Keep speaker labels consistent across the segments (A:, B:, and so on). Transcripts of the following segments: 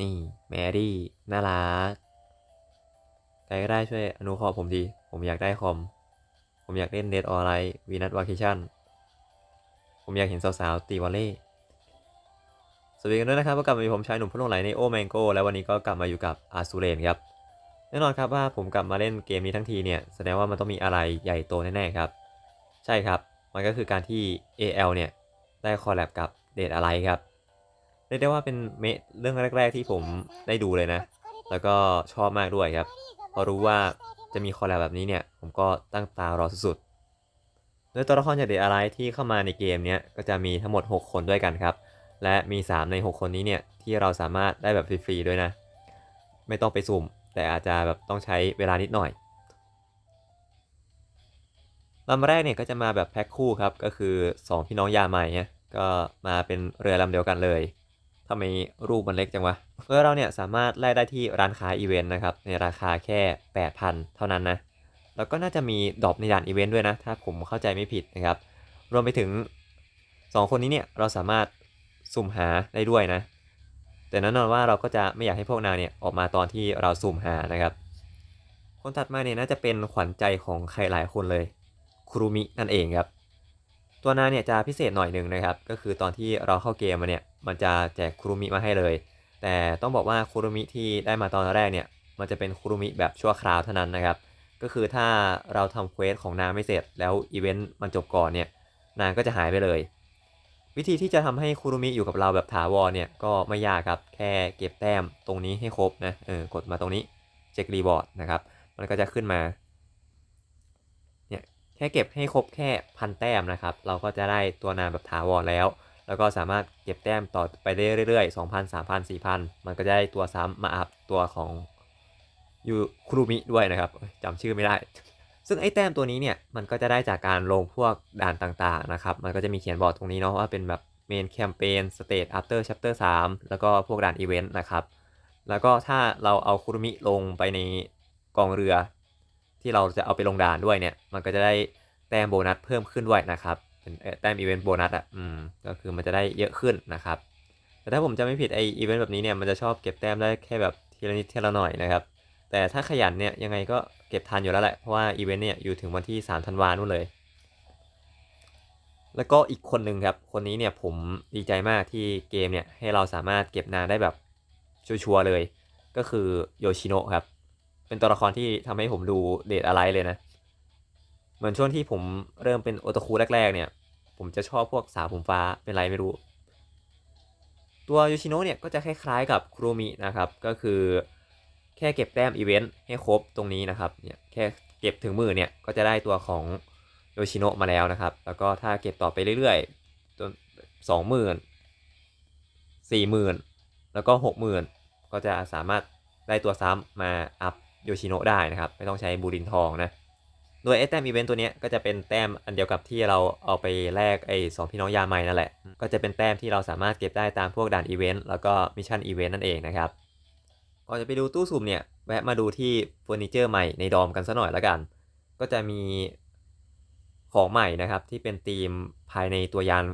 A: นี่แมรี่ น่ารัก ใครก็ได้ช่วยอนุเคราะห์ผมดีผมอยากได้คอม ผมอยากเล่นเดทออนไลน์วีนัทวาเคชั่น ผมอยากเห็นสาวๆ ตีวอลเล่สวัสดีกันด้วยนะครับก็กลับมาอยู่ผมชายหนุ่มผู้หลงไหลในโอแมงโกแล้ววันนี้ก็กลับมาอยู่กับอาซูเรนครับ แน่นอนครับว่าผมกลับมาเล่นเกมนี้ทั้งทีเนี่ย แสดงว่ามันต้องมีอะไรใหญ่โตแน่ๆครับ ใช่ครับ มันก็คือการที่ AL เนี่ยได้คอลแลบกับเดทอะไรครับเรียกได้ว่าเป็นเมเรื่องแรก ๆ ที่ผมได้ดูเลยนะ แล้วก็ชอบมากด้วยครับ พอรู้ว่าจะมีคอลแลบแบบนี้เนี่ยผมก็ตั้งตารอสุดๆโดยตัวละครจากเดทอะไรที่เข้ามาในเกมเนี้ยก็จะมีทั้งหมด 6 คนด้วยกันครับ และมี 3 ใน 6 คนนี้เนี่ยที่เราสามารถได้แบบฟรีๆด้วยนะ ไม่ต้องไปสุ่มแต่อาจจะแบบต้องใช้เวลานิดหน่อย ลำแรกเนี่ยก็จะมาแบบแพ็คคู่ครับ ก็คือ 2 พี่น้องยาใหม่เนี่ยก็มาเป็นเรือลำเดียวกันเลยทำไมรูปมันเล็กจังวะเรือเราเนี่ยสามารถไล่ได้ที่ร้านค้าอีเวนต์นะครับในราคาแค่ 8,000 เท่านั้นนะแล้วก็น่าจะมีดรอปในด่านอีเวนต์ด้วยนะ ถ้าผมเข้าใจไม่ผิดนะครับ รวมไปถึง 2 คนนี้เนี่ยเราสามารถสุ่มหาได้ด้วยนะ แต่แน่นอนว่าเราก็จะไม่อยากให้พวกนางเนี่ยออกมาตอนที่เราสุ่มหานะครับ คนถัดมาเนี่ยน่าจะเป็นขวัญใจของใครหลายคนเลย คุรุมินั่นเองครับ ตัวนาเนี่ยจะพิเศษหน่อยหนึ่งนะครับ ก็คือตอนที่เราเข้าเกมมาเนี่ยมันจะแจกคุรุมิมาให้เลย แต่ต้องบอกว่าคุรุมิที่ได้มาตอนแรกเนี่ยมันจะเป็นคุรุมิแบบชั่วคราวเท่านั้นนะครับ ก็คือถ้าเราทำเควสของนาไม่เสร็จแล้วอีเวนต์มันจบก่อนเนี่ยนางก็จะหายไปเลย วิธีที่จะทำให้คุรุมิอยู่กับเราแบบถาวรเนี่ยก็ไม่ยากครับ แค่เก็บแต้มตรงนี้ให้ครบนะเออกดมาตรงนี้เช็ครีบอร์ดนะครับ มันก็จะขึ้นมา ค่เก็บให้ครบแค่พันแต้มนะครับ เราก็จะได้ตัวนางแบบถาวรแล้ว แล้วก็สามารถเก็บแต้มต่อไปได้เรื่อยๆ2,000 3,000 4,000 มันก็จะได้ตัวซ้ำมาอัพตัวของยูครุมิด้วยนะครับจำชื่อไม่ได้ ซึ่งไอ้แต้มตัวนี้เนี่ยมันก็จะได้จากการลงพวกด่านต่างๆนะครับ มันก็จะมีเขียนบอกตรงนี้เนาะว่าเป็นแบบเมนแคมเปญสเต e after chapter 3แล้วก็พวกด่านอีเวนต์นะครับ แล้วก็ถ้าเราเอาคุรุมิลงไปในกองเรือ ที่เราจะเอาไปลงด่านด้วยเนี่ย มันก็จะได้แต้มโบนัสเพิ่มขึ้นด้วยนะครับ เป็นแต้มอีเวนต์โบนัสอะ อืม ก็คือมันจะได้เยอะขึ้นนะครับ แต่ถ้าผมจะไม่ผิดไออีเวนต์แบบนี้เนี่ย มันจะชอบเก็บแต้มได้แค่แบบทีละนิดทีละหน่อยนะครับ แต่ถ้าขยันเนี่ยยังไงก็เก็บทันอยู่แล้วแหละ เพราะว่าอีเวนต์เนี่ยอยู่ถึงวันที่3ธันวานู่นเลย แล้วก็อีกคนหนึ่งครับ คนนี้เนี่ยผมดีใจมากที่เกมเนี่ยให้เราสามารถเก็บนานได้แบบชัวร์เลย ก็คือโยชิโนะครับ เป็นตัวละครที่ทำให้ผมดูเดทอะไรเลยนะ เหมือนช่วงที่ผมเริ่มเป็นโอตาคุแรกๆเนี่ย ผมจะชอบพวกสาวผมฟ้าเป็นไรไม่รู้ ตัวโยชิโนะเนี่ยก็จะคล้ายๆกับคุโรมินะครับ ก็คือแค่เก็บแต้มอีเวนต์ให้ครบตรงนี้นะครับเนี่ยแค่เก็บถึงมือเนี่ยก็จะได้ตัวของโยชิโนะมาแล้วนะครับ แล้วก็ถ้าเก็บต่อไปเรื่อยๆจนสองหมื่นสี่หมื่นแล้วก็หกหมื่นก็จะสามารถได้ตัวซ้ำมาอัพ โยชิโนะได้นะครับ ไม่ต้องใช้บูรินทองนะ โดยไอ้แต้มอีเวนต์ตัวนี้ก็จะเป็นแต้มอันเดียวกับที่เราเอาไปแลกไอ้สองพี่น้องยาใหม่นั่นแหละ ก็จะเป็นแต้มที่เราสามารถเก็บได้ตามพวกด่านอีเวนต์แล้วก็มิชชั่นอีเวนต์นั่นเองนะครับก่อนจะไปดูตู้สุ่มเนี่ยแวะมาดูที่เฟอร์นิเจอร์ใหม่ในดอมกันสัหน่อยละกัน ก็จะมีของใหม่นะครับที่เป็นธีมภายในตัวยาน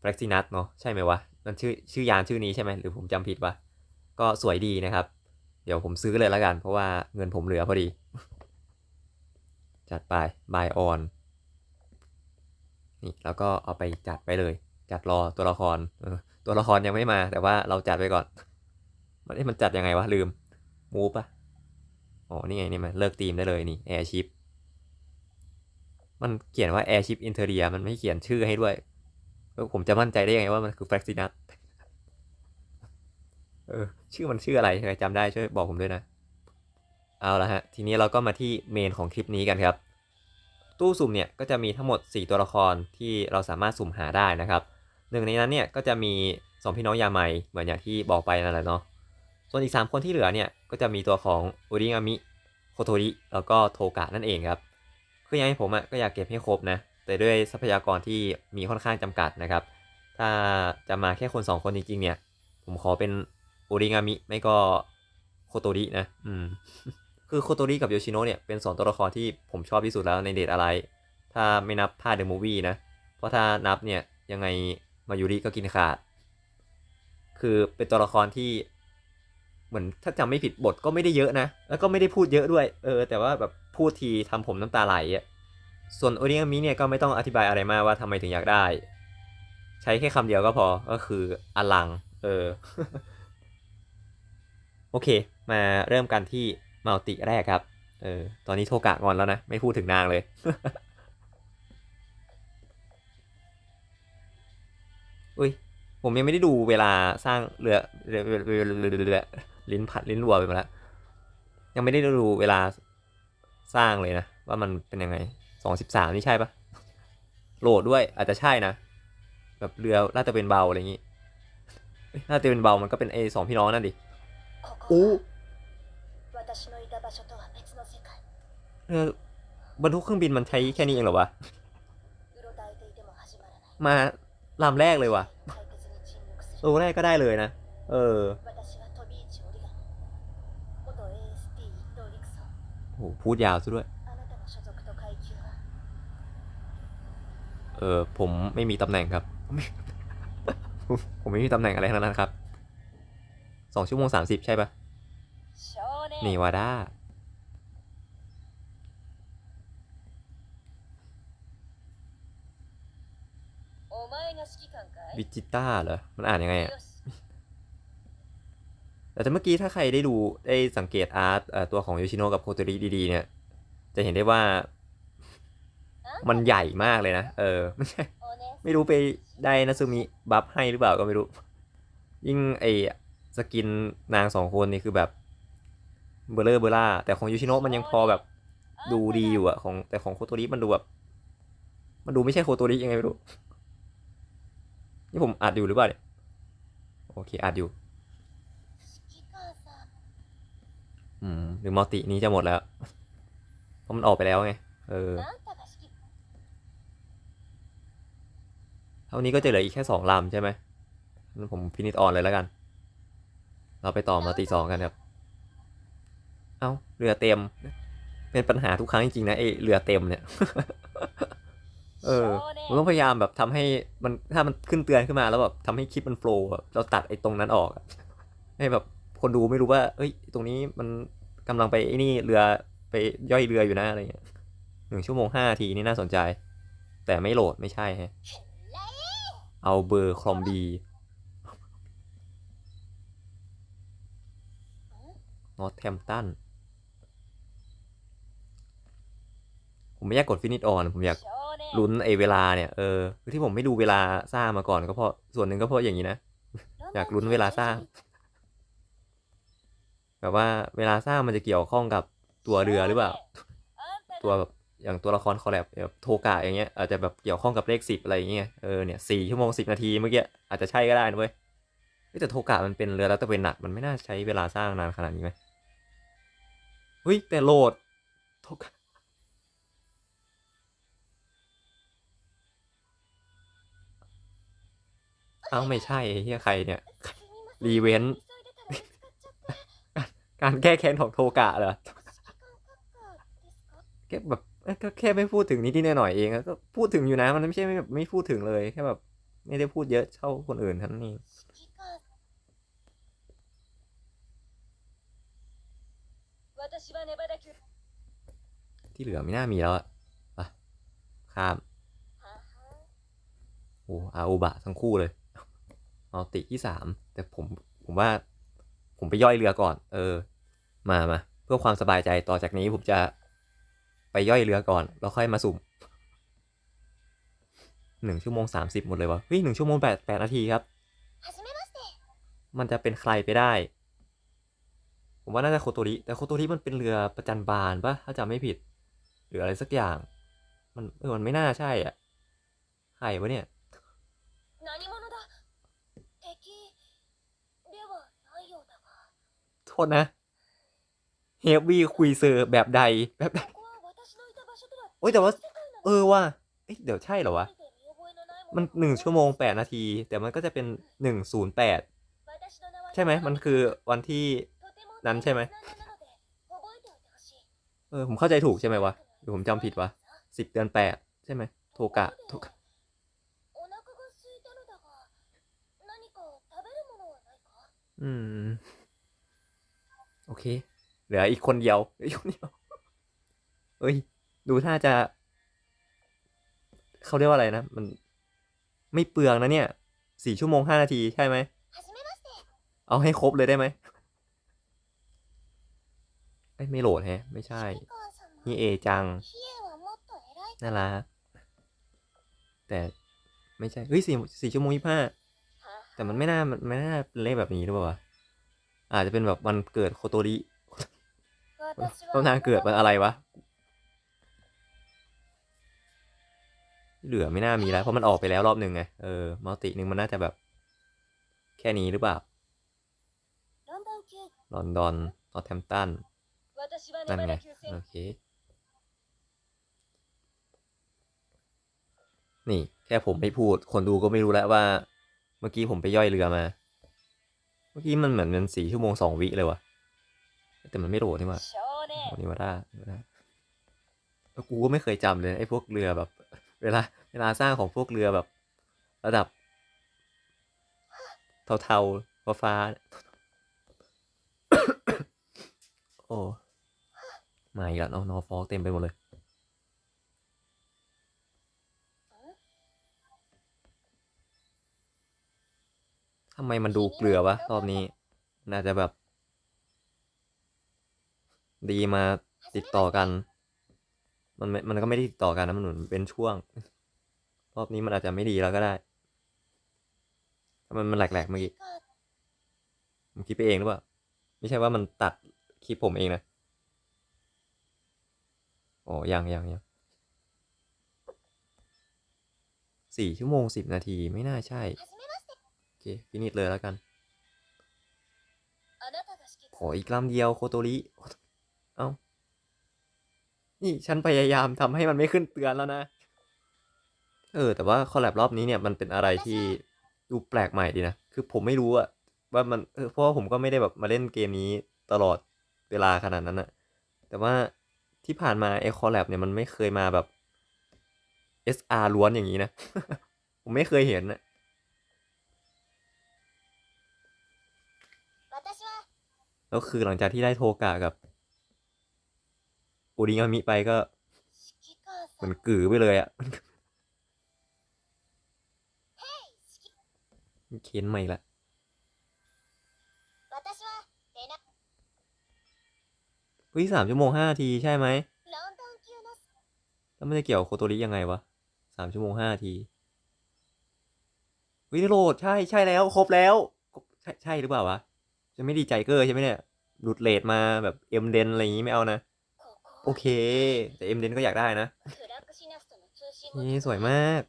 A: ฟล็กซินัสเนาะใช่ไหมวะมันชื่อชื่อยานชื่อนี้ใช่ไหมหรือผมจำผิดวะก็สวยดีนะครับ เดี๋ยวผมซื้อเลยละกัน เพราะว่าเงินผมเหลือพอดี จัดไป buy on นี่แล้วก็เอาไปจัดไปเลย จัดรอตัวละครตัวละครยังไม่มา แต่ว่าเราจัดไปก่อน มันมันจัดยังไงวะลืมมูปะอ๋อนี่ไงนี่มันเลิกตีมได้เลยนี่ airship มันเขียนว่า airship interior มันไม่เขียนชื่อให้ด้วย ผมจะมั่นใจได้ยังไงว่ามันคือ Fraxinus เออชื่อมันชื่ออะไรใครจำได้ช่วยบอกผมด้วยนะ เอาละฮะ ทีนี้เราก็มาที่เมนของคลิปนี้กันครับ ตู้สุ่มเนี่ยก็จะมีทั้งหมด 4 ตัวละครที่เราสามารถสุ่มหาได้นะครับ หนึ่งในนั้นเนี่ยก็จะมี 2 พี่น้องยาไมเหมือนอย่างที่บอกไปนั่นแหละเนาะ ส่วนอีก 3 คนที่เหลือเนี่ยก็จะมีตัวของอุริงามิ โคโทริ แล้วก็โทกะนั่นเองครับ คือยังไงผมอะก็อยากเก็บให้ครบนะ แต่ด้วยทรัพยากรที่มีค่อนข้างจำกัดนะครับ ถ้าจะมาแค่คน 2 คนจริงๆเนี่ย ผมขอเป็น อุริงามิไม่ก็โคโตรินะ อืม คือโคโตริกับโยชิโนะเนี่ยเป็นสองตัวละครที่ผมชอบที่สุดแล้วในเดทอะไร ถ้าไม่นับท่าเดอะมูวี่นะ เพราะถ้านับเนี่ยยังไงมายุริก็กินขาด คือเป็นตัวละครที่ เหมือนถ้าจำไม่ผิดบทก็ไม่ได้เยอะนะ แล้วก็ไม่ได้พูดเยอะด้วย เออ แต่ว่าแบบพูดทีทำผมน้ำตาไหลอะส่วนโอริยามิเนี่ยก็ไม่ต้องอธิบายอะไรมากว่าทำไมถึงอยากได้ ใช้แค่คำเดียวก็พอ ก็คืออลัง เออ โอเค มาเริ่มกันที่มัลติแรกครับ เออ ตอนนี้โทกะงอนแล้วนะ ไม่พูดถึงนางเลย อุ้ย ผมยังไม่ได้ดูเวลาสร้างเรือเรือเรือเรือเรือลิ้นพัดลิ้นรัวไปหมดแล้ว ยังไม่ได้ดูเวลาสร้างเลยนะ ว่ามันเป็นยังไงสองสิบสามนี่ใช่ปะโหลดด้วยอาจจะใช่นะ แบบเรือน่าจะเป็นเบาอะไรอย่างงี้เอ้ยน่าจะเป็นเบามันก็เป็นไอสองพี่น้องนั่นดิ โอเออบรรทุกเครื่องบินมันใช้แค่นี้เองเหรอวะ มาลำแรกเลยวะตัวแรกก็ได้เลยนะ เออโหพูดยาวซะด้วย เออผมไม่มีตำแหน่งครับ ผมไม่มีตำแหน่งอะไรทั้งนั้นครับ สองชั่วโมงสามสิบใช่ปะนี่วาด้าวิจิต้าเหรอ มันอ่านยังไงอะแต่เมื่อกี้ถ้าใครได้ดูได้สังเกตอาร์ตตัวของโยชิโนกับโคโตริดีๆ เนี่ย จะเห็นได้ว่า มันใหญ่มากเลยนะ เออ ไม่ใช่ ไม่รู้ไปได้นัซูมิบัฟให้หรือเปล่าก็ไม่รู้ ยิ่งไอ สกินนางสองคนนี่คือแบบเบลเลอร์เบล่าแต่ของยูชิโนะมันยังพอแบบดูดีอยู่อะของแต่ของโคโตริมันดูแบบ มันดูไม่ใช่โคโตริยังไงไม่รู้ นี่ผมอัดอยู่หรือเปล่าเนี่ยโอเคอัดอยู่ อืมหรือมอตินี้จะหมดแล้ว เพราะมันออกไปแล้วไง เออ เท่านี้ก็จะเหลืออีกแค่สองลำใช่ไหมผมฟินิชออนเลยแล้วกัน เราไปต่อมาตีสองกันครับ เอ้าเรือเต็ม เป็นปัญหาทุกครั้งจริงๆนะไอเรือเต็มเนี่ย เออ
B: 少
A: มัน
B: 年
A: ต้องพยายามแบบทำให้มันถ้ามันขึ้นเตือนขึ้นมาแล้วแบบทำให้คลิปมันโฟล์เราตัดไอ้ตรงนั้นออกอะให้แบบคนดูไม่รู้ว่า เอ้ย ตรงนี้มันกำลังไปไอ้นี่เรือไปย่อยเรืออยู่นะอะไรเงี้ยหนึ่งชั่วโมงห้านาทีนี่น่าสนใจ แต่ไม่โหลดไม่ใช่ฮะเอาเบอร์คลอมบี นอตแทมตันผมไม่อยากกดฟินิชออนผมอยาก
B: 少年
A: ลุ้นไอเวลาเนี่ยเออคือที่ผมไม่ดูเวลาสร้างมาก่อนก็เพราะส่วนหนึ่งก็เพราะอย่างนี้นะ อยากลุ้นเวลาสร้าง แบบว่าเวลาสร้างมันจะเกี่ยวข้องกับตัวเรือหรือเปล่า ตัวแบบอย่างตัวละครคอลแลบแบบโทกะอย่างเงี้ยอาจจะแบบเกี่ยวข้องกับเลขสิบอะไรอย่างเงี้ยเออเนี่ยสี่ชั่วโมงสิบนาทีเมื่อกี้อาจจะใช่ก็ได้นะเว้ยเฮ้ยแต่โทกะมันเป็นเรือแล้วตะเวนหนักมันไม่น่าใช้เวลาสร้างนานขนาดนี้ไหม เฮ้ย แต่โหลดโทกเอ้าไม่ใช่เฮียใครเนี่ย รีเวนต์การแก้แค้นของโทกะเหรอแค่แบบก็แค่ไม่พูดถึงนิดนิดหน่อยเองก็พูดถึงอยู่นะมันไม่ใช่ไม่แบบไม่พูดถึงเลยแค่แบบ ไม่ได้พูดเยอะเท่าคนอื่นเท่านั้ ที่เหลือไม่น่ามีแล้วอะไปข้าม โอ้อาโอบะทั้งคู่เลยเอาติที่สามแต่ผมผมว่า ผมไปย่อยเรือก่อน เออ มามาเพื่อความสบายใจต่อจากนี้ผมจะไปย่อยเรือก่อน แล้วค่อยมาสุ่มหนึ่งชั่วโมงสามสิบหมดเลยวะเฮ้ยหนึ่งชั่วโมงแปดแปดนาทีครับ มันจะเป็นใครไปได้ ผมว่าน่าจะโคโตริแต่โคโตริมันเป็นเรือประจันบานปะถ้าจำไม่ผิด หรืออะไรสักอย่าง มันเออมันไม่น่าใช่อะใครวะเนี่ยโทษนะเฮฟวี่คุยเซอร์แบบใดแบบใดโอ้ยแต่ว่า เออว่าเดี๋ยวใช่เหรอวะ มันหนึ่งชั่วโมงแปดนาที แต่มันก็จะเป็นหนึ่งศูนย์แปดใช่ไหมมันคือวันที่ นั้นใช่ไหมเออผมเข้าใจถูกใช่ไหมวะหรือผมจำผิดวะสิบเดือนแปดใช่ไหมโทกะโทกะอืม โอเค เหลืออีกคนเดียวอีกคนเดียวเอ้ย ดูถ้าจะ เขาเรียกว่าอะไรนะ มัน ไม่เปลืองนะเนี่ยสี่ชั่วโมงห้านาทีใช่ไหม เอาให้ครบเลยได้ไหม ไม่โหลดแฮะ ไม่ใช่ นี่เอจังนั่ารัะแต่ไม่ใช่ เฮ้ยสี่สี่ชั่วโมงยี่ห้า แต่มันไม่น่า มันไม่น่าเป็นเลขแบบนี้หรือเปล่าอาจจะเป็นแบบวันเกิดโคโตริต้นนางเกิดมันอะไรวะ เหลือไม่น่ามีแล้ว เพราะมันออกไปแล้วรอบหนึ่งไง เออ มัลติหนึ่งมันน่าจะแบบ แค่นี้หรือเปล่า ลอนดอนนอร์แธมตัน นั่นไงโอเค นี่แค่ผมไม่พูด คนดูก็ไม่รู้แล้วว่า เมื่อกี้ผมไปย่อยเรือมา เมื่อกี้มันเหมือนเป็นสี่ชั่วโมงสองวิเลยวะแต่มันไม่โดดนี่มาที่มาได้แล้วกูก็ไม่เคยจำเลยไอ้พวกเรือแบบ เวลา เวลาสร้างของพวกเรือแบบ ระดับ เทาๆฟ้า โอ้ มาอีกแล้วเนอนอฟอกเต็มไปหมดเลยทำไมมันดูเกลือวะรอบนี้ น่าจะแบบ ดีมาติดต่อกัน มันมันก็ไม่ได้ติดต่อกันนะมันเหมือนเป็นช่วง รอบนี้มันอาจจะไม่ดีแล้วก็ได้มันมันแหลกๆเมื่อกี้
B: か
A: ผมคิดไปเองหรือเปล่า ไม่ใช่ว่ามันตัดคลิปผมเองนะ อ๋อ ยังยังยังสี่ชั่วโมงสิบนาทีไม่น่าใช่ โอเค ฟินิชเลยแล้วกันขออีกลำเดียวโคโตริ เอา้า นี่ฉันพยายามทำให้มันไม่ขึ้นเตือนแล้วนะ เออ แต่ว่าคอลแลบรอบนี้เนี่ยมันเป็นอะไรที่ดูแปลกใหม่ดีนะ คือผมไม่รู้อะว่ามัน เออ เพราะผมก็ไม่ได้แบบมาเล่นเกมนี้ตลอดเวลาขนาดนั้นอะแต่ว่า ที่ผ่านมาไอคอลแลบเนี่ยมันไม่เคยมาแบบ SR ล้วนอย่างนี้นะ ผมไม่เคยเห็นนะแล้วคือหลังจากที่ได้โทกะกับอูดิงามิไปก็เหมือนกือไปเลยอะเค้นใหม่ละ วิสามชั่วโมงห้าทีใช่ไหมแล้วไม่ได้เกี่ยวโคโตริยังไงวะสามชั่วโมงห้าทีวิโรดใช่ใช่แล้ว ครบแล้ว ใช่ใช่หรือเปล่าวะ จะไม่ดีใจเกอร์ใช่ไหมเนี่ยหลุดเลทมาแบบเอ็มเดนอะไรอย่างงี้ไม่เอานะ โอเค แต่เอ็มเดนก็อยากได้นะ นี่สวยมาก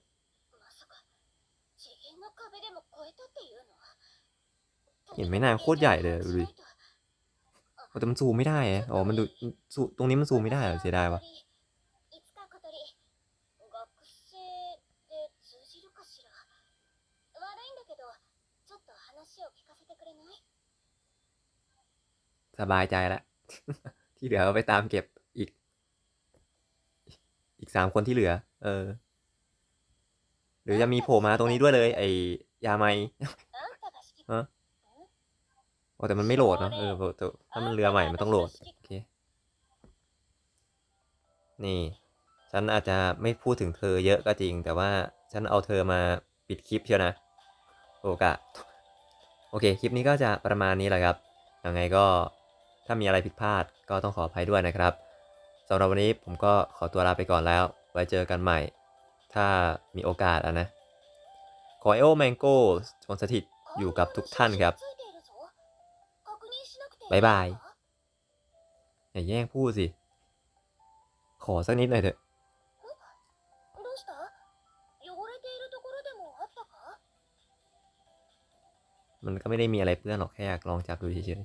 A: เห็นไหมนาโคตรใหญ่เลยดูดิ แต่มันซูมไม่ได้อะอ๋อ มันดูซูตรงนี้มันซูมไม่ได้เหรอเสียดายวะสบายใจแล้ว ที่เหลือไปตามเก็บอีก อีกสามคนที่เหลือ เออ หรือจะมีโผล่มาตรงนี้ด้วยเลย ไอยาไมฮะ โอ้แต่มันไม่โหลดเนาะเออแต่ถ้ามันเรือใหม่มันต้องโหลดโอเคนี่ ฉันอาจจะไม่พูดถึงเธอเยอะก็จริง แต่ว่าฉันเอาเธอมาปิดคลิปเชียวนะโอกะโอเค คลิปนี้ก็จะประมาณนี้แหละครับยังไงก็ถ้ามีอะไรผิดพลาดก็ต้องขออภัยด้วยนะครับสำหรับวันนี้ผมก็ขอตัวลาไปก่อนแล้ว ไว้เจอกันใหม่ ถ้ามีโอกาสอะนะ ขอเอโอแมงโก้จงสถิตอยู่กับทุกท่านครับ บายบายอย่าแย่งพูดสิ ขอสักนิดหน่อยเถอะมันก็ไม่ได้มีอะไรเปื้อนหรอกแค่อยากลองจับดูเฉย